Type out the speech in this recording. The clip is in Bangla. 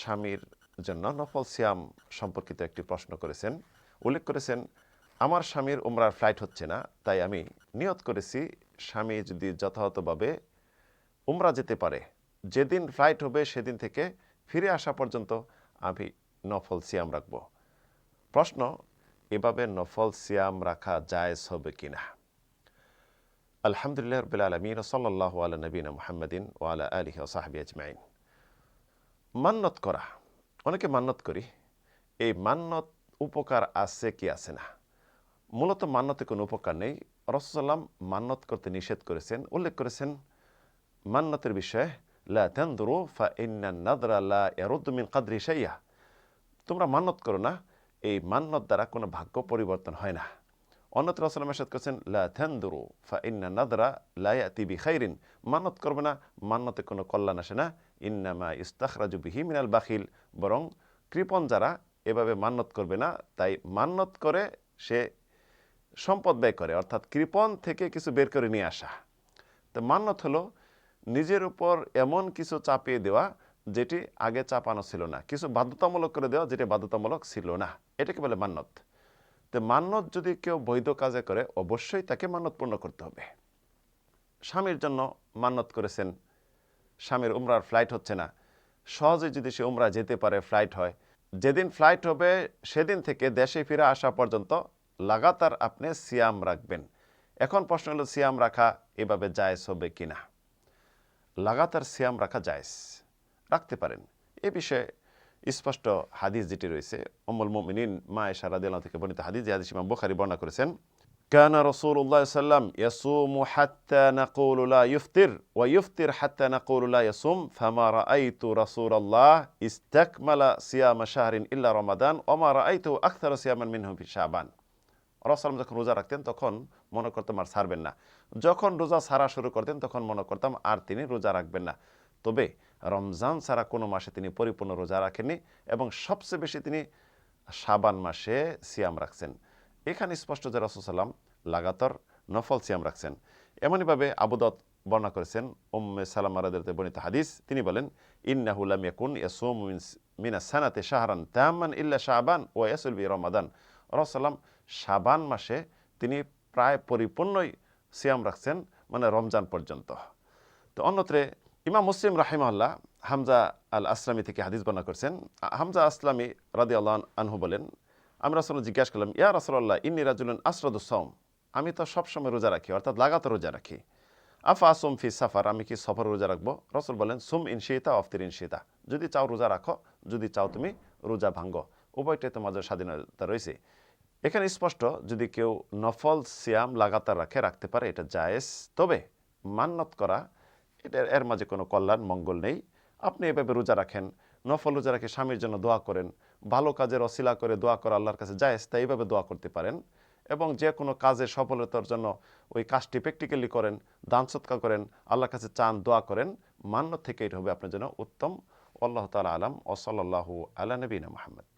স্বামীর জন্য নফল সিয়াম সম্পর্কিত একটি প্রশ্ন করেছেন। উল্লেখ করেছেন, আমার স্বামীর উমরার ফ্লাইট হচ্ছে না, তাই আমি নিয়ত করেছি স্বামী যদি যথাযথভাবে উমরা যেতে পারে, যেদিন ফ্লাইট হবে সেদিন থেকে ফিরে আসা পর্যন্ত আমি নফল সিয়াম রাখব। প্রশ্ন, এভাবে নফল সিয়াম রাখা জায়েজ হবে কিনা আলহামদুলিল্লাহ রবিল আলমিন সাল্লাহ আলা নবীন মোহাম্মদিন ও আলা আলহি সাহাবি আজমাইন। মান্নত করা। অনেকে মান্নত করি। এই মান্নত উপকার আছে কি আছে না? মূলত মান্নতে কোনো উপকার নেই। রসসাল্লাম মান্নত করতে নিষেধ করেছেন, উল্লেখ করেছেন, মান্নতের বিষয়ে, লা ফা লা শাইয়া। তোমরা মান্নত করো না। এই মান্নত দ্বারা কোনো ভাগ্য পরিবর্তন হয় না। অন্যত্র রসলাম এরশাদ করেছেন, লা ফা ইন্না নাদরা লা ইয়াতি বি খাইরিন মান্নত করবে না। মান্নতে কোনো কল্যাণ আসে না। ইন্নামা ইস্তাখরাজু বিহি মিনাল বাখিল, বরং কৃপণ যারা এভাবে মান্নত করবে না, তাই মান্নত করে সে সম্পদ ব্যয় করে, অর্থাৎ কৃপণ থেকে কিছু বের করে নিয়ে আসা। তো মান্নত হলো নিজের উপর এমন কিছু চাপিয়ে দেওয়া, যেটি আগে চাপানো ছিল না। কিছু বাধ্যতামূলক করে দেওয়া, যেটি বাধ্যতামূলক ছিল না। এটাকে বলে মান্নত। তো মান্নত যদি কেউ বৈধ কাজে করে, অবশ্যই তাকে মান্নত পূর্ণ করতে হবে। স্বামীর জন্য মান্নত করেছেন স্বামীর উমরার ফ্লাইট হচ্ছে না। সহজে যদি সে উমরা যেতে পারে ফ্লাইট হয়। যেদিন ফ্লাইট হবে, সেদিন থেকে দেশে ফিরে আসা পর্যন্ত লাগাতার আপনি সিয়াম রাখবেন। এখন প্রশ্ন হলো, সিয়াম রাখা এভাবে জায়েজ হবে কিনা? লাগাতার সিয়াম রাখা জায়েজ। রাখতে পারেন। এ বিষয়ে স্পষ্ট হাদিস যেটি রয়েছে অমল মোমিনিন মা রাদিয়াল্লাহ থেকে বর্ণিত হাদিস, যে হাদিস ইমাম বুখারী বর্ণনা করেছেন। كان رسول الله صلى الله عليه وسلم يصوم حتى نقول لا يفطر ويفطر حتى نقول لا يصوم فما رأيت رسول الله استكمل صيام شهر إلا رمضان وما رأيته أكثر صياما منه في شعبان রসলাম যখন রোজা রাখতেন তখন মনে করতাম আর ছাড়বেন না যখন রোজা ছাড়া শুরু করতেন তখন মনে করতাম আর তিনি রোজা রাখবেন না তবে রমজান ছাড়া কোনো মাসে তিনি পরিপূর্ণ রোজা রাখেননি এবং সবচেয়ে বেশি তিনি সাবান মাসে সিয়াম রাখছেন এখানে স্পষ্ট যে রসুসাল্লাম লাগাতার নফল সিয়াম রাখছেন। এমনইভাবে আবুদত বর্ণনা করেছেন, উম্মে সালাম আরাদের বর্ণিত হাদিস তিনি বলেন ইন্নাহুলাম ইয়াকুন ইয়াসুম মিনা সানাতে শাহরান তাহমান ইল্লা শাহবান ও ইয়াসুল বি রমাদান। রসাল্লাম শাবান মাসে তিনি প্রায় পরিপূর্ণই সিয়াম রাখছেন মানে রমজান পর্যন্ত। তো অন্যত্রে ইমাম মুসলিম রাহিমাল্লাহ হামজা আল আসলামী থেকে হাদিস বর্ণনা করছেন। হামজা আসলামী রাদি আল্লাহ আনহু বলেন আমি রাসুল জিজ্ঞাসা করলাম, ইয়া রাসুল্লাহ ইন্নি রাজুলন আসরদুসম আমি তো সবসময় রোজা রাখি, অর্থাৎ লাগাতার রোজা রাখি। আফা আসুম ফি সাফার? আমি কি সফর রোজা রাখব? রসুল বলেন, সুম ইনশিতা অফতির ইনশিতা যদি চাও রোজা রাখো, যদি চাও তুমি রোজা ভাঙ্গো উভয়টাই তোমাদের স্বাধীনতা রয়েছে। এখানে স্পষ্ট, যদি কেউ নফল সিয়াম লাগাতার রাখে, রাখতে পারে, এটা জায়েজ। তবে মান্নত করা, এটা এর মাঝে কোনো কল্যাণ, মঙ্গল নেই। আপনি এভাবে রোজা রাখেন, নফল রোজা রাখে স্বামীর জন্য দোয়া করেন ভালো কাজের অশিলা করে দোয়া করা আল্লাহর কাছে জায়েজ, তাই এইভাবে দোয়া করতে পারেন। এবং যে কোনো কাজে সফলতার জন্য ওই কাজটি প্র্যাকটিক্যালি করেন, দান সৎকা করেন, আল্লাহর কাছে চান, দোয়া করেন, মান্য থেকে এটা হবে আপনার জন্য উত্তম। আল্লাহ তালা আলাম। ও সাল্লাহু আলা নবীনা মোহাম্মদ।